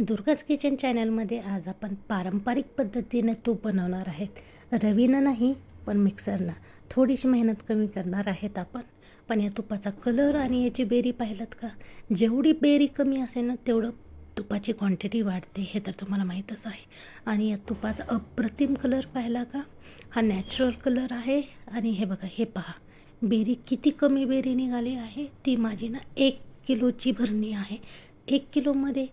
Durga's kitchen चॅनलमध्ये आज आपण पारंपरिक पद्धतीने तूप बनवणार आहेत. रवीनं नाही पण मिक्सरनं. थोडीशी मेहनत कमी करणार आहेत आपण. पण या तुपाचा कलर आणि याची बेरी पाहिलं का? जेवढी बेरी कमी असेल ना तेवढं तुपाची क्वांटिटी वाढते हे तर तुम्हाला माहीतच आहे. आणि या तुपाचा अप्रतिम कलर पाहिला का? हा नॅचरल कलर आहे. आणि हे बघा हे पहा. बेरी किती कमी बेरी निघाली आहे. ती माझी ना एक किलोची भरणी आहे. एक किलोमध्ये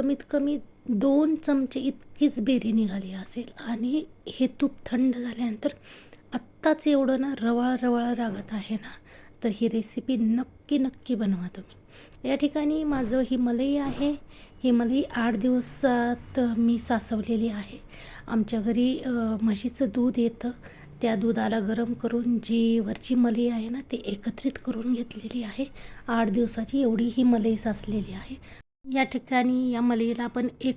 कमीत कमी दोन चमचे इतकीच बेरी निघाली असेल. आणि हे तूप थंड झाल्यानंतर आत्ताच एवढं ना रवाळ रवाळ रागत आहे ना तर ही रेसिपी नक्की नक्की बनवा तुम्ही. या ठिकाणी माझं ही मलई आहे. ही मलई आठ दिवसात मी सासवलेली आहे. आमच्या घरी म्हशीचं दूध येतं. त्या दुधाला गरम करून जी वरची मलई आहे ना ती एकत्रित करून घेतलेली आहे. आठ दिवसाची एवढी ही मलई साचलेली आहे. या ठिकाणी या मलईला आपण एक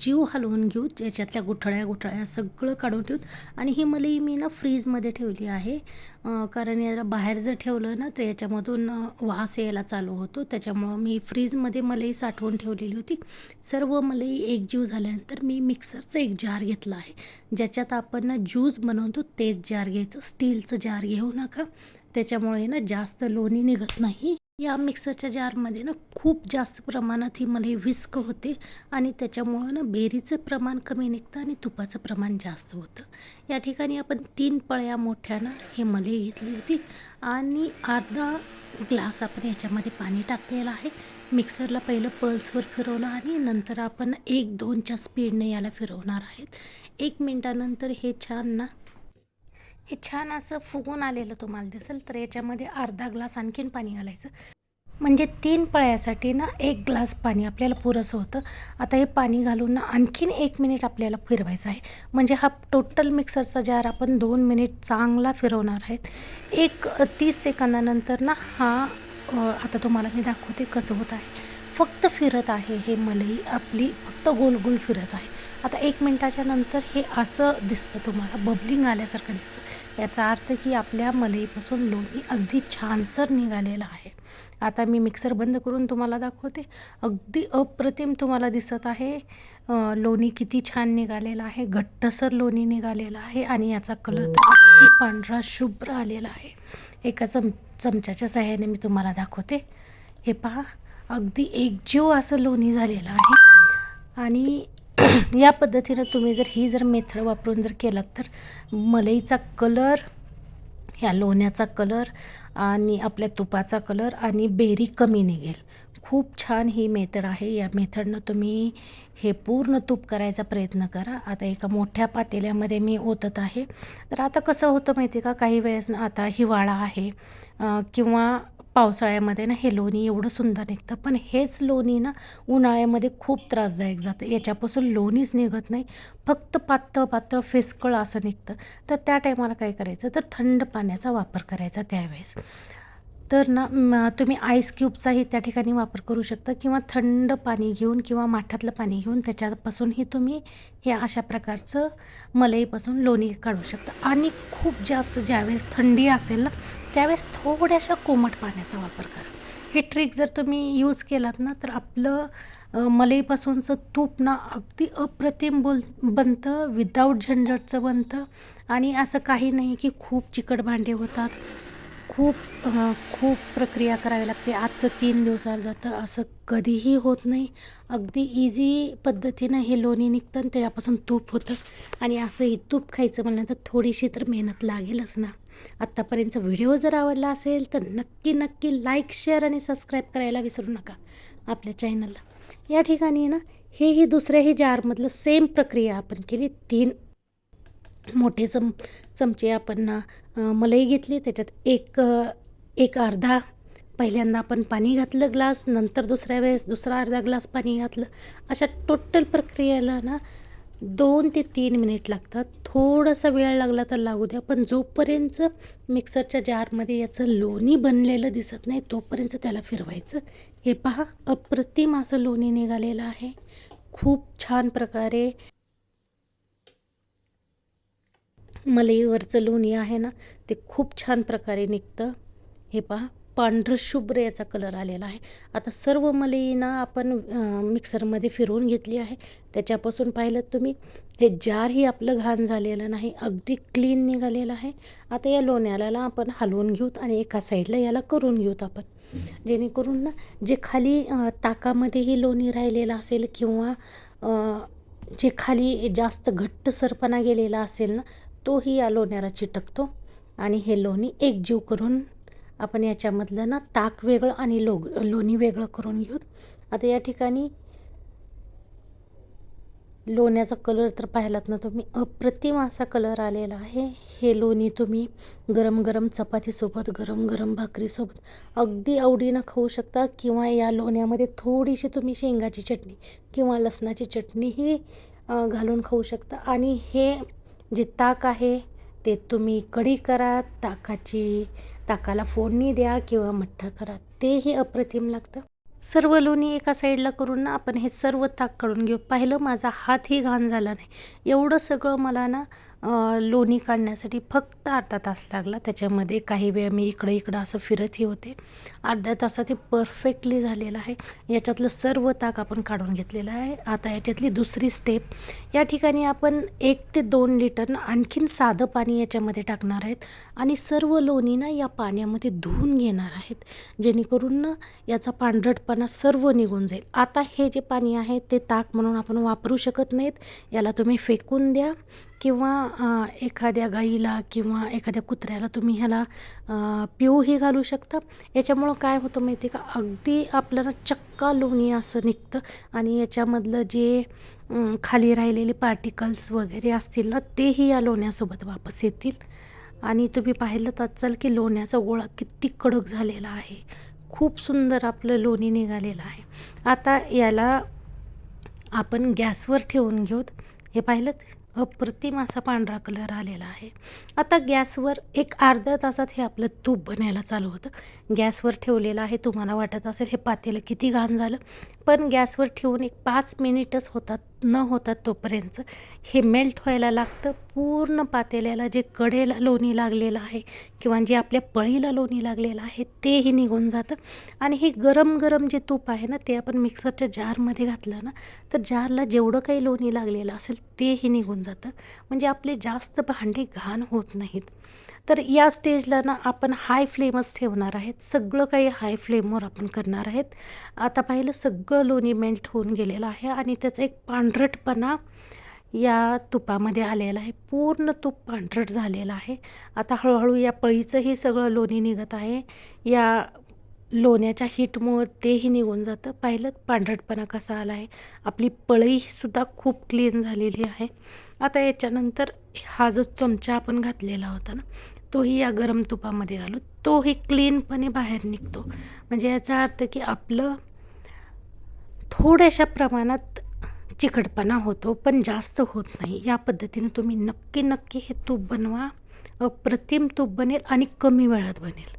जीव हलवून घेऊ ज्याच्यातल्या गुठळ्या गुठळ्या सगळं काढून ठेवू आणि ही मलई मी ना फ्रीजमध्ये ठेवली आहे. कारण याला बाहेर जर ठेवलं ना तर याच्यामधून वास यायला चालू होतो. त्याच्यामुळं मी फ्रीजमध्ये मलई साठवून ठेवलेली होती. सर्व मलई एक जीव झाल्यानंतर मी मिक्सरचं एक जार घेतला आहे. ज्याच्यात आपण ना ज्यूस बनवतो तेच जार घ्यायचं. स्टीलचं जार घेऊ नका. त्याच्यामुळे ना जास्त लोणी निघत नाही. या मिक्सरच्या जारमध्ये ना खूप जास्त प्रमाणात ही मला विस्क होते आणि त्याच्यामुळं ना बेरीचं प्रमाण कमी निघतं आणि तुपाचं प्रमाण जास्त होतं. या ठिकाणी आपण तीन पळ्या मोठ्यानं हे मलाई घेतली होती आणि अर्धा ग्लास आपण याच्यामध्ये पाणी टाकलेलं आहे. मिक्सरला पहिलं पल्सवर फिरवलं आणि नंतर आपण एक दोनच्या स्पीडने याला फिरवणार आहेत. एक मिनटानंतर हे छान ना हे छान असं फुगून आलेलं तुम्हाला दिसेल. तर याच्यामध्ये अर्धा ग्लास आणखीन पाणी घालायचं. म्हणजे तीन पळ्यासाठी ना एक ग्लास पाणी आपल्याला पुरसं होतं. आता हे पाणी घालून ना आणखीन एक मिनिट आपल्याला फिरवायचं आहे. म्हणजे हा टोटल मिक्सरचा जार आपण दोन मिनिट चांगला फिरवणार आहेत. एक तीस सेकंदानंतर ना हा आता तुम्हाला मी दाखवते कसं होत आहे. फक्त फिरत आहे हे मलई आपली फक्त गोल गोल फिरत आहे. आता एक मिनटाच्या नंतर हे असं दिसतं तुम्हाला. बबलिंग आल्यासारखं दिसतं. याचा अर्थ की आपल्या मलईपासून लोणी अगदी छानसर निघालेलं आहे. आता मी मिक्सर बंद करून तुम्हाला दाखवते. अगदी अप्रतिम तुम्हाला दिसत आहे. लोणी किती छान निघालेलं आहे. घट्टसर लोणी निघालेलं आहे आणि याचा कलर तर अगदी पांढरा शुभ्र आलेला आहे. एका चम चमच्याच्या सहाय्याने मी तुम्हाला दाखवते. हे पहा अगदी एकजीव असं लोणी झालेलं आहे. आणि या पद्धतीनं तुम्ही जर ही जर मेथड वापरून जर केलात तर मलईचा कलर ह्या लोण्याचा कलर आणि आपल्या तुपाचा कलर आणि बेरी कमी निघेल. खूप छान ही मेथड आहे. या मेथडनं तुम्ही हे पूर्ण तूप करायचा प्रयत्न करा. आता एका मोठ्या पातेल्यामध्ये मी ओतत आहे. तर आता कसं होतं माहिती आहे का? काही वेळेस आता हिवाळा आहे किंवा पावसाळ्यामध्ये ना हे लोणी एवढं सुंदर निघतं. पण हेच लोणी ना उन्हाळ्यामध्ये खूप त्रासदायक जातं. याच्यापासून लोणीच निघत नाही. फक्त पातळ पातळ फेसकळ असं निघतं. तर त्या टायमाला काय करायचं? तर थंड पाण्याचा वापर करायचा त्यावेळेस. तर ना तुम्ही आईस क्यूबचाही त्या ठिकाणी वापर करू शकता किंवा थंड पाणी घेऊन किंवा माठातलं पाणी घेऊन त्याच्यापासूनही तुम्ही हे अशा प्रकारचं मलईपासून लोणी काढू शकता. आणि खूप जास्त ज्यावेळेस थंडी असेल ना त्यावेळेस थोड्याशा कोमट पाण्याचा वापर करा. हे ट्रिक जर तुम्ही यूज केलात ना तर आपलं मलईपासूनचं तूप ना अगदी अप्रतिम बोल बनतं विदाऊट झंझटचं बनतं. आणि असं काही नाही की खूप चिकट भांडे होतात. खूप खूप प्रक्रिया करावी लागते. आजचं तीन दिवसावर जातं. असं कधीही होत नाही. अगदी इझी पद्धतीनं हे लोणी निघतं आणि त्याच्यापासून तूप होतं. आणि असंही तूप खायचं म्हणलं तर थोडीशी तर मेहनत लागेलच ना. आत्तापर्यंतचा व्हिडिओ जर आवडला असेल तर नक्की नक्की लाईक शेअर आणि सबस्क्राईब करायला विसरू नका आपल्या चॅनलला या ठिकाणी ना हेही दुसऱ्याही जारमधलं सेम प्रक्रिया आपण केली. तीन मोठे चम चमचे आपण ना मलई घेतली. त्याच्यात एक एक अर्धा. पहिल्यांदा आपण पाणी घातलं ग्लास नंतर दुसऱ्या वेळेस दुसरा अर्धा ग्लास पाणी घातलं. अशा टोटल प्रक्रियेला ना दोन ते तीन मिनिट लागतात. थोडासा वेळ लागला तर लागू द्या पण जोपर्यंत मिक्सरच्या जारमध्ये याचं लोणी बनलेलं दिसत नाही तोपर्यंत त्याला फिरवायचं. हे पहा अप्रतिम असं लोणी निघालेलं आहे. खूप छान प्रकारे मलईवरचं लोणी आहे ना ते खूप छान प्रकारे निघतं. हे पहा पांढरशुभ्र याचा कलर आलेला आहे. आता सर्व मलईना आपण मिक्सरमध्ये फिरवून घेतली आहे. त्याच्यापासून पाहिलं तुम्ही हे जारही आपलं घाण झालेलं नाही अगदी क्लीन निघालेलं आहे. आता या लोण्याला आपण हलवून घेऊत आणि एका साईडला याला करून घेऊत आपण. जेणेकरून ना जे खाली ताकामध्येही लोणी राहिलेलं असेल किंवा जे खाली जास्त घट्ट सरपणा गेलेला असेल ना तोही या लोण्याला चिटकतो. आणि हे लोणी एकजीव करून आपण याच्यामधलं ना ताक वेगळं आणि लोग लोणी वेगळं करून घेऊ आता या ठिकाणी लोण्याचा कलर तर पाहिलात ना तुम्ही अप्रतिम असा कलर आलेला आहे. हे लोणी तुम्ही गरम गरम चपातीसोबत गरम गरम भाकरीसोबत अगदी आवडीनं खाऊ शकता किंवा या लोण्यामध्ये थोडीशी तुम्ही शेंगाची चटणी किंवा लसणाची चटणीही घालून खाऊ शकता. आणि हे जे ताक आहे ते तुम्ही कढी करा ताकाची ताकाला फोडणी द्या किंवा मठ्ठा करा तेही अप्रतिम लागतं. सर्व लोणी एका साईडला करून ना आपण हे सर्व ताक काढून घेऊ. पाहिलं माझा हातही घाण झाला नाही. एवढं सगळं मला ना लोणी काढण्यासाठी फक्त अर्धा तास लागला. त्याच्यामध्ये काही वेळ मी इकडं इकडं असं फिरतही होते. अर्ध्या तासात हे परफेक्टली झालेलं आहे. याच्यातलं सर्व ताक आपण काढून घेतलेलं आहे. आता याच्यातली दुसरी स्टेप या ठिकाणी आपण एक ते दोन लिटर आणखीन साधं पाणी याच्यामध्ये टाकणार आहेत आणि सर्व लोणी ना या पाण्यामध्ये धुवून घेणार आहेत. जेणेकरून ना याचा पांढरटपणा सर्व निघून जाईल. आता हे जे पाणी आहे ते ताक म्हणून आपण वापरू शकत नाहीत. याला तुम्ही फेकून द्या. किंवा एखाद्या गाईला किंवा एखाद्या कुत्र्याला तुम्ही ह्याला पिऊही घालू शकता. याच्यामुळं काय होतं माहिती आहे का? अगदी आपल्याला चक्का लोणी असं निघतं आणि याच्यामधलं जे खाली राहिलेले पार्टिकल्स वगैरे असतील ना तेही या लोण्यासोबत वापस येतील. आणि तुम्ही पाहिलं तर चाल की लोण्याचा गोळा किती कडक झालेला आहे. खूप सुंदर आपलं लोणी निघालेलं आहे. आता याला आपण गॅसवर ठेवून घेऊत. हे पाहिलं अप्रतिम असा पांढरा कलर आलेला आहे. आता गॅसवर एक अर्ध्या तासात हे आपलं तूप बनायला चालू होतं. गॅसवर ठेवलेलं आहे तुम्हाला वाटत असेल हे पातेलं किती घाण झालं. पण गॅसवर ठेवून एक पाच मिनिटच होतात न होतात तोपर्यंत हे मेल्ट व्हायला लागतं. पूर्ण पातेल्याला जे कडेला लोणी लागलेलं आहे किंवा जे आपल्या पळीला लोणी लागलेलं आहे तेही निघून जातं. आणि हे गरम गरम जे तूप आहे ना ते आपण मिक्सरच्या जारमध्ये घातलं ना तर जारला जेवढं काही लोणी लागलेलं असेल तेही निघून जातं. म्हणजे आपले जास्त भांडी घाण होत नाहीत. तर या स्टेजला ना आपण हाय फ्लेमच ठेवणार आहेत. सगळं काही हाय फ्लेमवर आपण करणार आहेत. आता पाहिलं सगळं लोणी मेल्ट होऊन गेलेलं आहे आणि त्याचा एक पांढरटपणा या तुपामध्ये आलेला आहे. पूर्ण तूप पांढरट झालेलं आहे. आता हळूहळू या पळीचंही सगळं लोणी निघत आहे. या लोण्याच्या हीटमुळं तेही निघून जातं. पाहिलं पांढरटपणा कसा आला आहे. आपली पळईसुद्धा खूप क्लीन झालेली आहे. आता याच्यानंतर हा जो चमचा आपण घातलेला होता ना तोही या गरम तुपामध्ये घालू तोही क्लीनपणे बाहेर निघतो. म्हणजे याचा अर्थ की आपलं थोड्याशा प्रमाणात चिकटपणा होतो पण जास्त होत नाही. या पद्धतीने तुम्ही नक्की नक्की हे तूप बनवा. अप्रतिम तूप बनेल आणि कमी वेळात बनेल.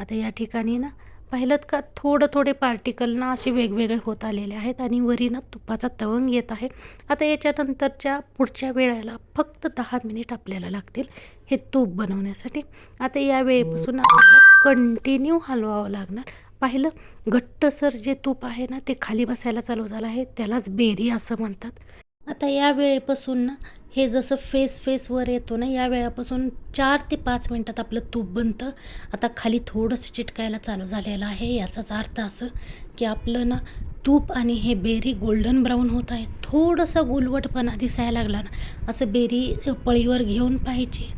आता या ठिकाणी ना पाहिलं का थोडं थोडे पार्टिकल ना असे वेगवेगळे होत आलेले आहेत आणि वरी ना तुपाचा तवंग येत आहे. आता याच्यानंतरच्या पुढच्या वेळेला फक्त दहा मिनिट आपल्याला लागतील हे तूप बनवण्यासाठी. आता या वेळेपासून आपल्याला कंटिन्यू हलवावं लागणार. पाहिलं घट्टसर जे तूप आहे ना ते खाली बसायला चालू झालं आहे. त्यालाच बेरी असं म्हणतात. आता या वेळेपासून ना हे जसं फेस फेसवर येतो ना या वेळापासून चार ते पाच मिनटात आपलं तूप बनतं. आता खाली थोडंसं चिटकायला चालू झालेलं आहे. याचाच अर्थ असं की आपलं ना तूप आणि हे बेरी गोल्डन ब्राऊन होत आहे. थोडंसं गुलवटपणा दिसायला लागला ना असं बेरी पळीवर घेऊन पाहायची.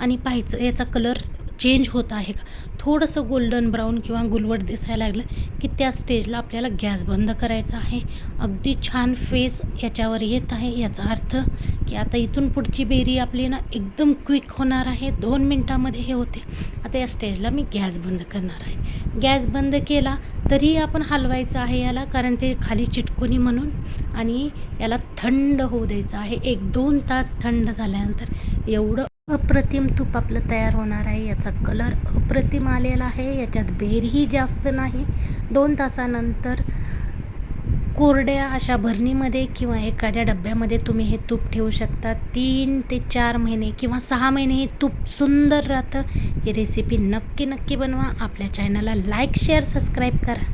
आणि पाहायचं याचा कलर चेंज होत आहे का? थोडंसं गोल्डन ब्राऊन किंवा गुलवट दिसायला लागलं की त्या स्टेजला आपल्याला गॅस बंद करायचा आहे. अगदी छान फेस याच्यावर येत आहे. याचा अर्थ की आता इथून पुढची बेरी आपली ना एकदम क्विक होणार आहे. दोन मिनटामध्ये हे होते. आता या स्टेजला मी गॅस बंद करणार आहे. गॅस बंद केला तरी आपण हलवायचं आहे याला कारण ते खाली चिटकुनी म्हणून आणि याला थंड होऊ द्यायचं आहे. एक दोन तास थंड झाल्यानंतर एवढं अप्रतिम तूप आपलं तयार होणार आहे याचा कलर अप्रतिम आलेला आहे. याच्यात बेरही जास्त नाही. दोन तासानंतर कोरड्या अशा भरणीमध्ये किंवा एखाद्या डब्यामध्ये तुम्ही हे तूप ठेवू शकता. तीन ते चार महिने किंवा सहा महिने हे तूप सुंदर राहतं. ही रेसिपी नक्की नक्की बनवा. आपल्या चॅनलला लाईक शेअर सबस्क्राईब करा.